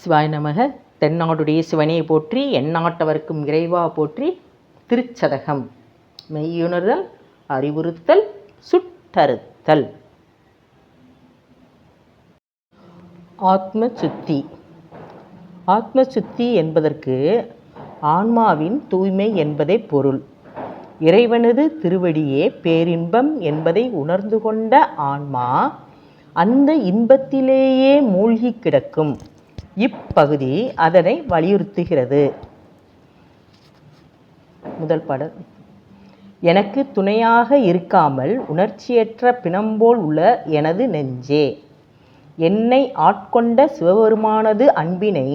சிவாய நமக. தென்னாடுடைய சிவனையை போற்றி எந்நாட்டவர்க்கும் இறைவா போற்றி திருச்சதகம். மெய்யுணர்தல் அறிவுறுத்தல் சுட்டறுத்தல். ஆத்ம சுத்தி ஆத்ம சுத்தி என்பதற்கு ஆன்மாவின் தூய்மை என்பதே பொருள். இறைவனது திருவடியே பேரின்பம் என்பதை உணர்ந்து கொண்ட ஆன்மா அந்த இன்பத்திலேயே மூழ்கி கிடக்கும். இப்பகுதி அதனை வலியுறுத்துகிறது. முதல் பாடல். எனக்கு துணையாக இருக்காமல் உணர்ச்சியற்ற பிணம்போல் உள்ள எனது நெஞ்சே. என்னை ஆட்கொண்ட சிவபெருமானது அன்பினை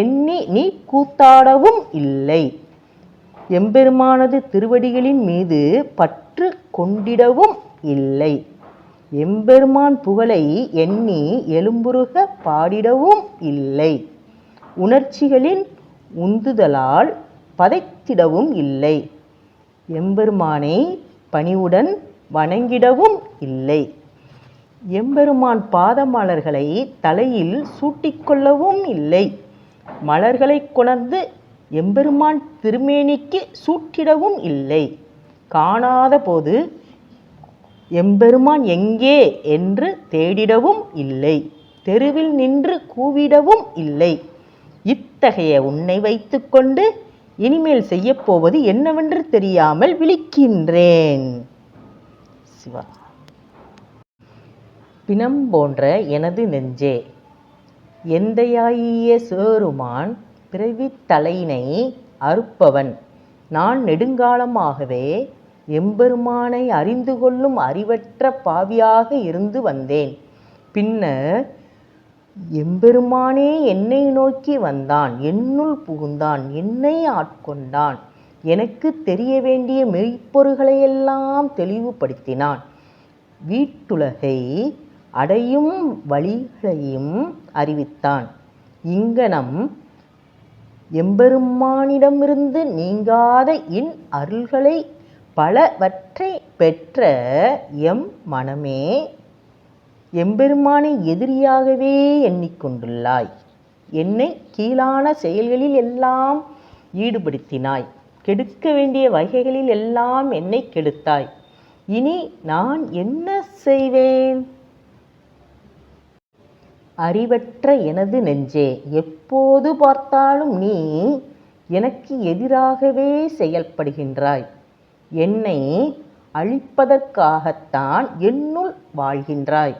எண்ணி நீ கூத்தாடவும் இல்லை. எம்பெருமானது திருவடிகளின் மீது பற்று கொண்டிடவும் இல்லை. எம்பெருமான் புகழை எண்ணி எலும்புருக பாடிடவும் இல்லை. உணர்ச்சிகளின் உந்துதலால் பதைத்திடவும் இல்லை. எம்பெருமானை பணிவுடன் வணங்கிடவும் இல்லை. எம்பெருமான் பாதமலர்களை தலையில் சூட்டிக்கொள்ளவும் இல்லை. மலர்களை கொணர்ந்து எம்பெருமான் திருமேனிக்கு சூட்டிடவும் இல்லை. காணாத போது எம்பெருமான் எங்கே என்று தேடிடவும் இல்லை. தெருவில் நின்று கூவிடவும் இல்லை. இத்தகைய உன்னை வைத்துக்கொண்டு இனிமேல் செய்யப்போவது என்னவென்று தெரியாமல் விழிக்கின்றேன். சிவா. பிணம் போன்ற எனது நெஞ்சே எந்தையாயிய சேருமான் பிறவித் தலையினை அறுப்பவன். நான் நெடுங்காலமாகவே எம்பெருமானை அறிந்து கொள்ளும் அறிவற்ற பாவியாக இருந்து வந்தேன். பின்னர் எம்பெருமானே என்னை நோக்கி வந்தான் என்னுள் புகுந்தான் என்னை ஆட்கொண்டான். எனக்கு தெரிய வேண்டிய மெய்ப்பொருள்களையெல்லாம் தெளிவுபடுத்தினான். வீட்டுலகை அடையும் வழிகளையும் அறிவித்தான். இங்கனம் எம்பெருமானிடமிருந்து நீங்காத இன் அருள்களை பலவற்றை பெற்ற எம் மனமே எம்பெருமானை எதிரியாகவே எண்ணிக்கொண்டுள்ளாய். என்னை கீழான செயல்களில் எல்லாம் ஈடுபடுத்தினாய். கெடுக்க வேண்டிய வகைகளில் எல்லாம் என்னை கெடுத்தாய். இனி நான் என்ன செய்வேன்? அறிவற்ற எனது நெஞ்சே எப்போது பார்த்தாலும் நீ எனக்கு எதிராகவே செயல்படுகின்றாய். என்னை அழிப்பதற்காகத்தான் என்னுள் வாழ்கின்றாய்.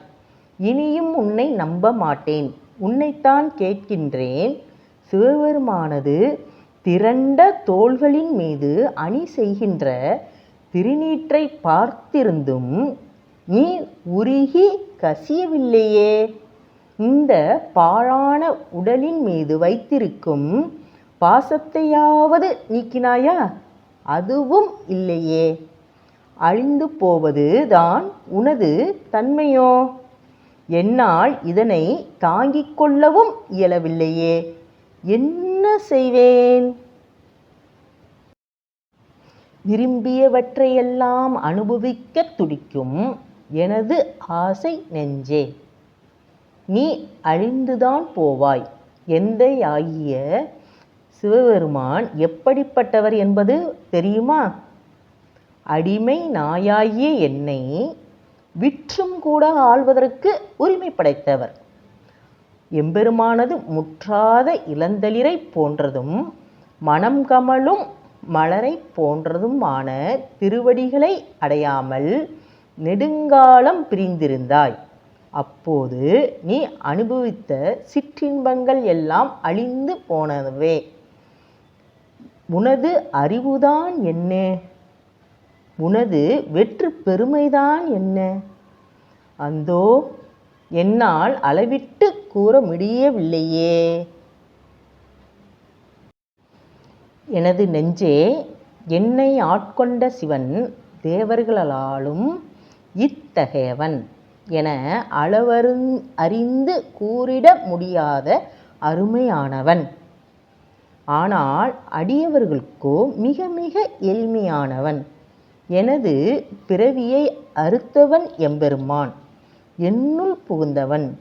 இனியும் உன்னை நம்ப மாட்டேன். உன்னைத்தான் கேட்கின்றேன். சிவபெருமானது திரண்ட தோள்களின் மீது அணி செய்கின்ற திருநீற்றை பார்த்திருந்தும் நீ உருகி கசியவில்லையே. இந்த பாழான உடலின் மீது வைத்திருக்கும் பாசத்தையாவது நீக்கினாயா? அதுவும் இல்லையே. அழிந்து போவது தான் உனது தன்மையோ? என்னால் இதனை தாங்கிக் கொள்ளவும் இயலவில்லையே. என்ன செய்வேன்? விரும்பியவற்றையெல்லாம் அனுபவிக்க துடிக்கும் எனது ஆசை நெஞ்சே. நீ அழிந்துதான் போவாய். எந்தையாகிய சிவபெருமான் எப்படிப்பட்டவர் என்பது தெரியுமா? அடிமை நாயாகிய என்னை விற்றும் கூட ஆள்வதற்கு உரிமை படைத்தவர். எம்பெருமானது முற்றாத இளந்தளிரை போன்றதும் மனம் கமலும் மலரை போன்றதுமான திருவடிகளை அடையாமல் நெடுங்காலம் பிரிந்திருந்தாய். அப்போது நீ அனுபவித்த சிற்றின்பங்கள் எல்லாம் அழிந்து போனவே உனது அறிவுதான் என்ன? உனது வெற்று பெருமைதான் என்ன? அந்தோ என்னால் அளவிட்டு கூற முடியவில்லையே. எனது நெஞ்சே என்னை ஆட்கொண்ட சிவன் தேவர்களாலும் இத்தகையவன் என அளவருந் அறிந்து கூறிட முடியாத அருமையானவன். ஆனால் அடியவர்களுக்கோ மிக மிக எளிமையானவன். எனது பிறவியை அறுத்தவன் எம்பெருமான். என்னுள் புகுந்தவன்.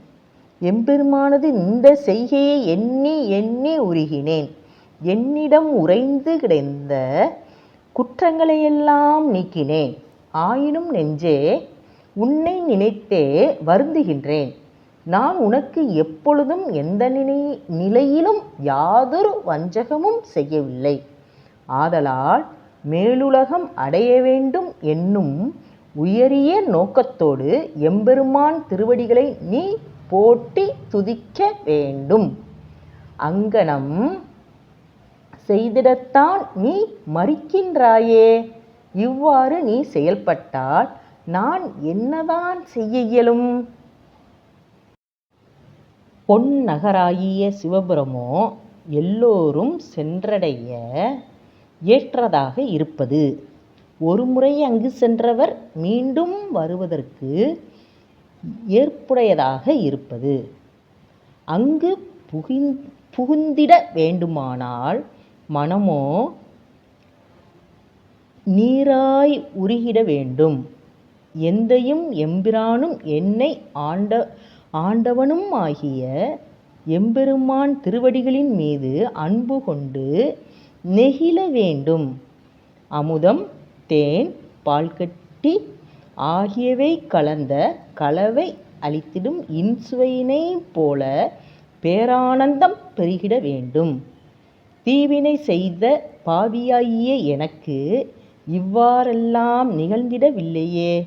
எம்பெருமானது இந்த செய்கையை எண்ணி எண்ணி உருகினேன். என்னிடம் உறைந்து கிடந்த குற்றங்களையெல்லாம் நீக்கினேன். ஆயினும் நெஞ்சே உன்னை நினைத்தே வருந்துகின்றேன். நான் உனக்கு எப்பொழுதும் எந்த நினை நிலையிலும் யாதொரு வஞ்சகமும் செய்யவில்லை. ஆதலால் மேலுலகம் அடைய வேண்டும் என்னும் உயரிய நோக்கத்தோடு எம்பெருமான் திருவடிகளை நீ போட்டி துதிக்க வேண்டும். அங்கனம் செய்திடத்தான் நீ மறிக்கின்றாயே. இவ்வாறு நீ செயல்பட்டால் நான் என்னதான் செய்ய இயலும்? பொன் நகராகிய சிவபுரமோ எல்லோரும் சென்றடைய ஏற்றதாக இருப்பது. ஒருமுறை அங்கு சென்றவர் மீண்டும் வருவதற்கு ஏற்புடையதாக இருப்பது. அங்கு புகுந் புகுந்திட வேண்டுமானால் மனமோ நீராய் உருகிட வேண்டும். எந்தையும் எம்பிரானும் என்னை ஆண்ட ஆண்டவனும் ஆகிய எம்பெருமான் திருவடிகளின் மீது அன்பு கொண்டு நெகிழ வேண்டும். அமுதம் தேன் பால்கட்டி ஆகியவை கலந்த கலவை அளித்திடும் இன்சுவையினைப் போல பேரானந்தம் பெருகிட வேண்டும். தீவினை செய்த பாவியாகிய எனக்கு இவ்வாறெல்லாம் நிகழ்ந்திடவில்லையே.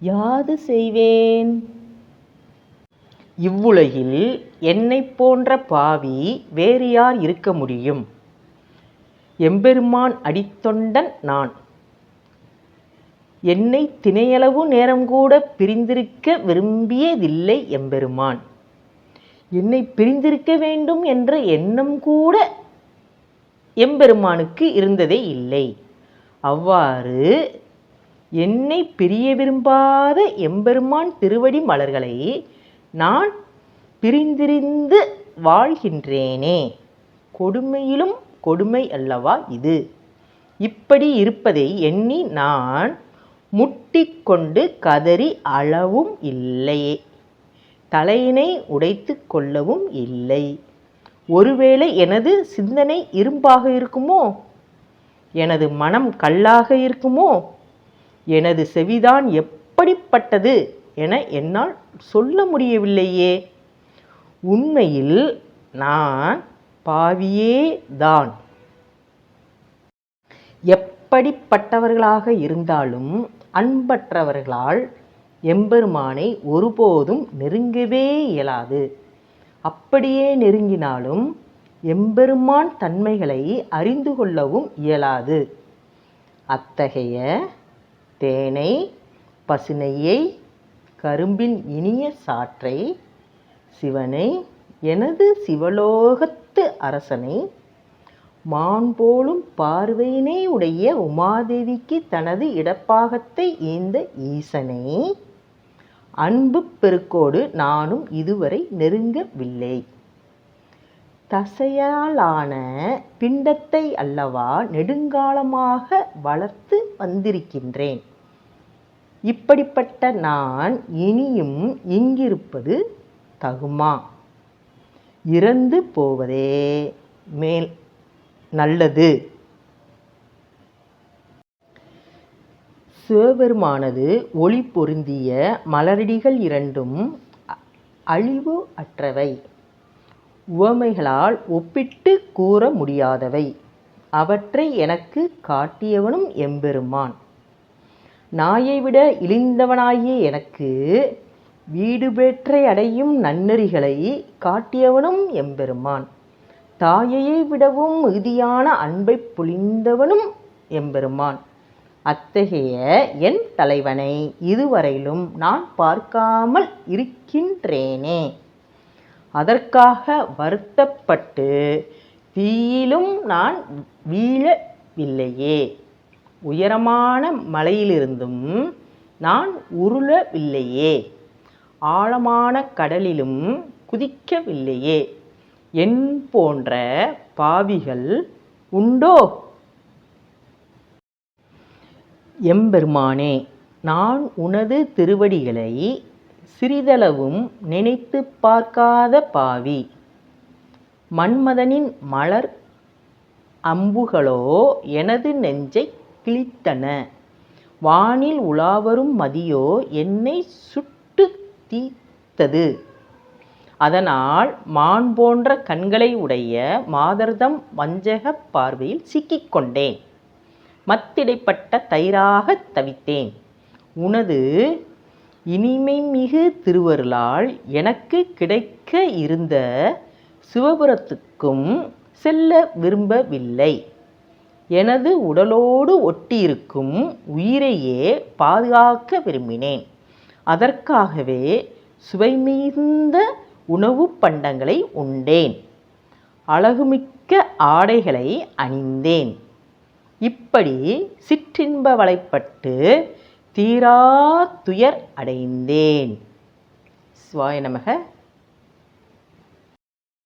யாது செய்வேன்? இவ்வுலகில் என்னைப் போன்ற பாவி வேறு யார் இருக்க முடியும்? எம்பெருமான் அடித்தொண்டன் நான். என்னை தினையளவு நேரங்கூட பிரிந்திருக்க விரும்பியதில்லை எம்பெருமான். என்னை பிரிந்திருக்க வேண்டும் என்ற எண்ணம் கூட எம்பெருமானுக்கு இருந்ததே இல்லை. அவ்வாறு என்னை பிரிய விரும்பாத எம்பெருமான் திருவடி மலர்களை நான் பிரிந்திருந்து வாழ்கின்றேனே. கொடுமையிலும் கொடுமை அல்லவா இது? இப்படி இருப்பதை எண்ணி நான் முட்டிக்கொண்டு கதறி அழவும் இல்லையே தலையினை உடைத்து கொள்ளவும் இல்லை. ஒருவேளை எனது சிந்தனை இரும்பாக இருக்குமோ? எனது மனம் கல்லாக இருக்குமோ? எனது செவிதான் எப்படிப்பட்டது? என என்னால் சொல்ல முடியவில்லையே. உண்மையில் நான் பாவியே தான். எப்படிப்பட்டவர்களாக இருந்தாலும் அன்பற்றவர்களால் எம்பெருமானை ஒருபோதும் நெருங்கவே இயலாது. அப்படியே நெருங்கினாலும் எம்பெருமான் தன்மைகளை அறிந்து கொள்ளவும் இயலாது. அத்தகைய தேனை பசுனையை கரும்பின் இனிய சாற்றை சிவனை எனது சிவலோகத்து அரசனை மான்போலும் பார்வையினை உடைய உமாதேவிக்கு தனது இடப்பாகத்தை ஈந்த ஈசனை அன்பு பெருக்கோடு நானும் இதுவரை நெருங்கவில்லை. தசையாலான பிண்டத்தை அல்லவா நெடுங்காலமாக வளர்த்து வந்திருக்கின்றேன். இப்படிப்பட்ட நான் இனியும் இங்கிருப்பது தகுமா? இறந்து போவதே மேல் நல்லது. சிவபெருமானது ஒளி பொருந்திய மலரடிகள் இரண்டும் அழிவு அற்றவை. உவமைகளால் ஒப்பிட்டு கூற முடியாதவை. அவற்றை எனக்கு காட்டியவனும் எம்பெருமான். நாயை விட இழிந்தவனாகிய எனக்கு வீடுபேற்றை அடையும் நன்னெறிகளை காட்டியவனும் எம்பெருமான். தாயையை விடவும் மிகுதியான அன்பை பொழிந்தவனும் எம்பெருமான். அத்தகைய என் தலைவனை இதுவரையிலும் நான் பார்க்காமல் இருக்கின்றேனே. அதற்காக வருத்தப்பட்டு தீயிலும் நான் வீழவில்லையே. உயரமான மலையிலிருந்தும் நான் உருளவில்லையே. ஆழமான கடலிலும் குதிக்கவில்லையே. என் போன்ற பாவிகள் உண்டோ? எம்பெருமானே நான் உனது திருவடிகளை சிறிதளவும் நினைத்து பார்க்காத பாவி. மன்மதனின் மலர் அம்புகளோ எனது நெஞ்சை கிழித்தன. வானில் உலாவரும் மதியோ என்னை சுட்டு தீத்தது. அதனால் மான் போன்ற கண்களை உடைய மாதர்தம் வஞ்சகப் பார்வையில் சிக்கிக்கொண்டேன் மத்திடைப்பட்ட தயிராகத் தவித்தேன். உனது இனிமைமிகு திருவருளால் எனக்கு கிடைக்க இருந்த சிவபுரத்துக்கும் செல்ல விரும்பவில்லை. எனது உடலோடு ஒட்டியிருக்கும் உயிரையே பாதுகாக்க விரும்பினேன். அதற்காகவே சுவைமிகுந்த உணவுப் பண்டங்களை உண்டேன். அழகுமிக்க ஆடைகளை அணிந்தேன். இப்படி சிற்றின்ப வலைப்பட்டு தீரா துயர் அடைந்தேன். சிவாய நமக.